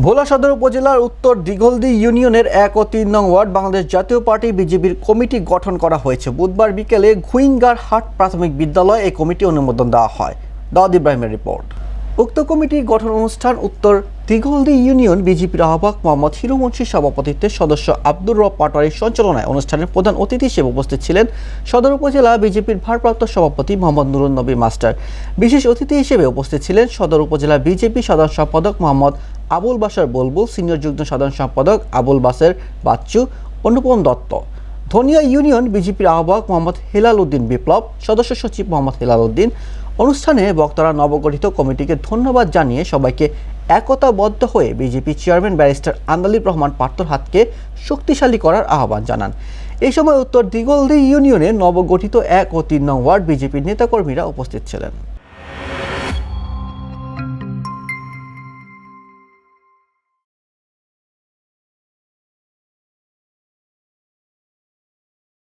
ভোলা সদর উপজেলার উত্তর দিঘলদি ইউনিয়নের এক ও তিন নং ওয়ার্ড বাংলাদেশ জাতীয় পার্টি বিজেপির কমিটি গঠন করা হয়েছে। বুধবার বিকেলে ঘুইঙ্গার হাট প্রাথমিক বিদ্যালয়ে এই কমিটি অনুমোদন দেওয়া হয়। দাউদ ইব্রাহিমের রিপোর্ট। উক্ত কমিটি গঠন অনুষ্ঠান উত্তর দিঘলদি ইউনিয়ন বিজেপির আহ্বায়ক মোহাম্মদ হিরোমন্সির সভাপতিত্বে সদস্য আব্দুর রব পাটোয়ারির সঞ্চালনায় অনুষ্ঠানের প্রধান অতিথি হিসেবে উপস্থিত ছিলেন সদর উপজেলা বিজেপির ভারপ্রাপ্ত সভাপতি মোহাম্মদ নুরুন নবী মাস্টার। বিশেষ অতিথি হিসেবে উপস্থিত ছিলেন সদর উপজেলা বিজেপি সাধারণ সম্পাদক মোহাম্মদ আবুল বাসার বলবুল, সিনিয়র যুগ্ম সাধারণ সম্পাদক আবুল বাসের বাচ্চু, অনুপম দত্ত। ধনিয়া ইউনিয়ন বিজেপির আহ্বায়ক মোহাম্মদ হেলাল উদ্দিন বিপ্লব, সদস্য সচিব মোহাম্মদ হেলাল উদ্দিন। অনুষ্ঠানে বক্তারা নবগঠিত কমিটিকে ধন্যবাদ জানিয়ে সবাইকে একতাবদ্ধ হয়ে BJP chairman barrister Andalib Rahman পার্থর হাতকে শক্তিশালী করার আহ্বান জানান। এই সময় উত্তর দিগলদি ইউনিয়নের নবগঠিত এক ও তিন নং ওয়ার্ড বিজেপির নেতাকর্মীরা উপস্থিত ছিলেন।